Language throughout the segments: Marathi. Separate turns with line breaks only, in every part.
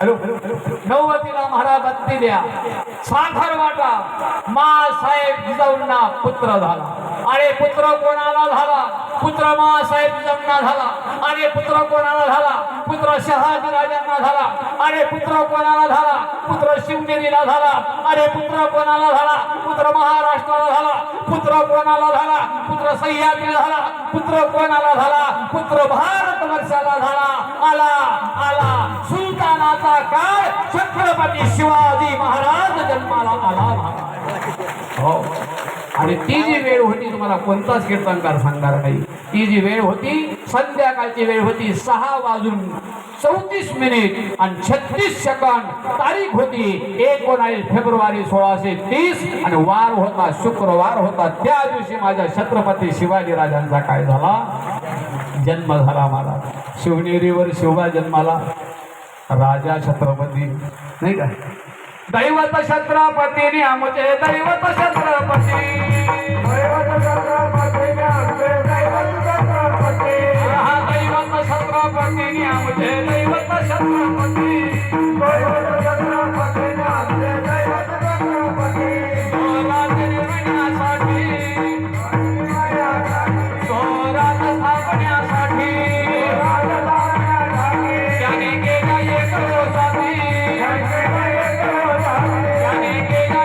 हॅलो नववतीला महाराज बत्ती द्या साखर वाटा. मा साहेब जिजाऊंना पुत्र झाला. अरे पुत्र कोणाला झाला? पुत्र मा साहेब जिजाऊंना झाला. अरे पुत्र कोणाला झाला? पुत्र शहाजी राजांना झाला. अरे पुत्र कोणाला झाला? पुत्र शिवनेरीला झाला. अरे पुत्र कोणाला झाला? पुत्र महाराष्ट्राला झाला. पुत्र कोणाला झाला? पुत्र सह्याद्रीला झाला. पुत्र कोणाला झाला? पुत्र भारत वर्षाला झाला. आला काळ छत्रपती शिवाजी महाराज जन्माला आला हो. आणि ती जी वेळ होती तुम्हाला कोणताच कीर्तनकार सांगणार नाही. ती जी वेळ होती संध्याकाळची वेळ होती सहा वाजून चौतीस मिनिट आणि छत्तीस सेकंद तारीख होती एकोणावीस फेब्रुवारी सोळाशे तीस. आणि वार होता शुक्रवार होता. त्या दिवशी माझ्या छत्रपती शिवाजी राजांचा काय झाला? जन्म झाला मला शिवनेरीवर शिवबा जन्माला. राजा छत्रपती. नाही का? दैवत छत्रपती आमचे दैवत छत्रपती. हा दैवत छत्रपती आमचे दैवत छत्रपती.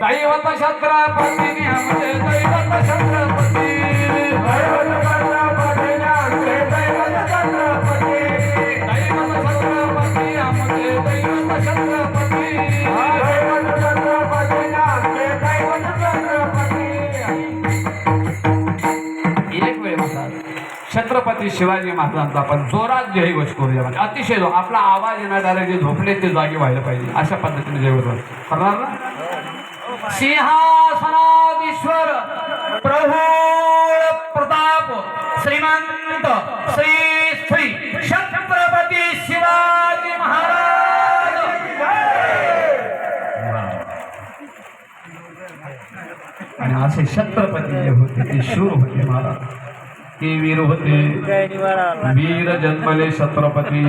दैवत छत्रपती आमचे दैवत छत्रपती. दैवत छत्रपती आमचे दैवत छत्रपती. एक वेळ छत्रपती शिवाजी महाराजांचा आपण जोरात जय घोष करूया. म्हणजे अतिशय आपला आवाज येणारे जे झोपले ते जागे व्हायला पाहिजे. अशा पद्धतीने जयघोष करणार ना? सिंहासनाधीश्वर प्रभू प्रताप श्रीमंत श्री श्री छत्रपती शिवाजी महाराज. आणि असे छत्रपती जे होते ते शूर होते महाराज ते वीर होते. वीर जन्मले छत्रपती.